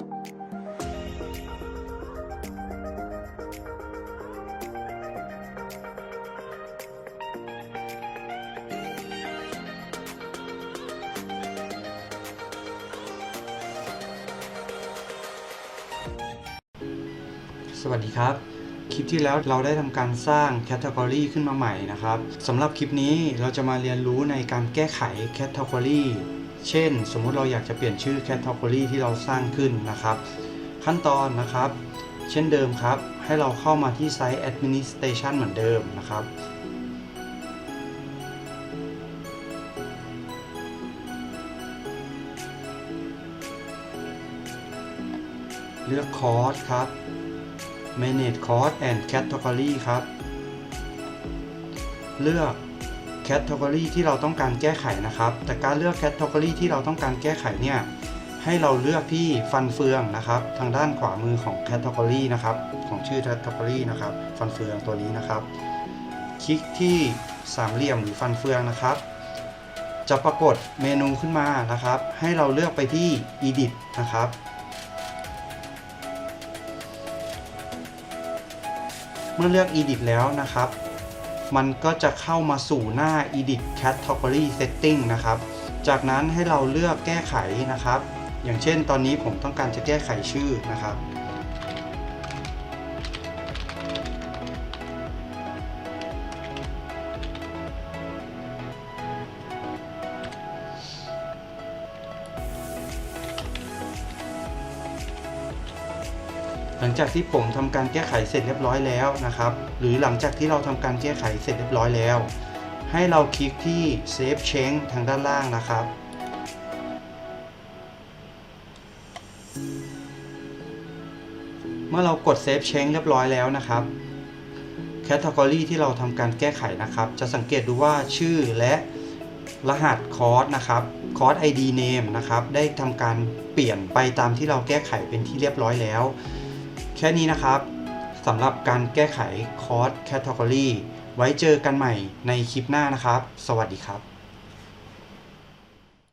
สวัสดีครับ คลิปที่แล้วเราได้ทำการสร้างแคตตากรีขึ้นมาใหม่นะครับสำหรับคลิปนี้เราจะมาเรียนรู้ในการแก้ไขแคตตากรี เช่น สมมุติเราอยากจะเปลี่ยนชื่อแคตตากรีที่เราสร้างขึ้นนะครับ ขั้นตอนนะครับ เช่นเดิมครับ ให้เราเข้ามาที่ไซต์ administration เหมือนเดิมนะครับเลือกคอร์สครับ manage cost and category ครับ เลือก category ที่เราต้องการแก้ไขนะครับ แต่การเลือก category ที่เราต้องการแก้ไขเนี่ย ให้เราเลือกที่ฟันเฟืองนะครับ ทางด้านขวามือของ category นะครับ ของชื่อ category นะครับ ฟันเฟืองตัวนี้นะครับ คลิกที่สามเหลี่ยมหรือฟันเฟืองนะครับ จะปรากฏเมนูขึ้นมานะครับ ให้เราเลือกไปที่ edit นะครับเมื่อเลือก edit แล้วนะครับ มันก็จะเข้ามาสู่หน้า edit category setting นะครับ จากนั้นให้เราเลือกแก้ไขนะครับ อย่างเช่นตอนนี้ผมต้องการจะแก้ไขชื่อนะครับ หลังจากที่ผมทำการแก้ไขเสร็จเรียบร้อยแล้วนะครับ หรือหลังจากที่เราทำการแก้ไขเสร็จเรียบร้อยแล้ว ให้เราคลิกที่ Save Change ทางด้านล่างนะครับ เมื่อเรากด Save Change เรียบร้อยแล้วนะครับ Category ที่เราทำการแก้ไขนะครับ จะสังเกตดูว่าชื่อและรหัสคอร์สนะครับคอร์ส ID name นะครับ ได้ทำการเปลี่ยนไปตามที่เราแก้ไขเป็นที่เรียบร้อยแล้ว แค่นี้นะครับสำหรับการแก้ไขคอร์สแคตตากรีไว้เจอกันใหม่ในคลิปหน้านะครับ สวัสดีครับ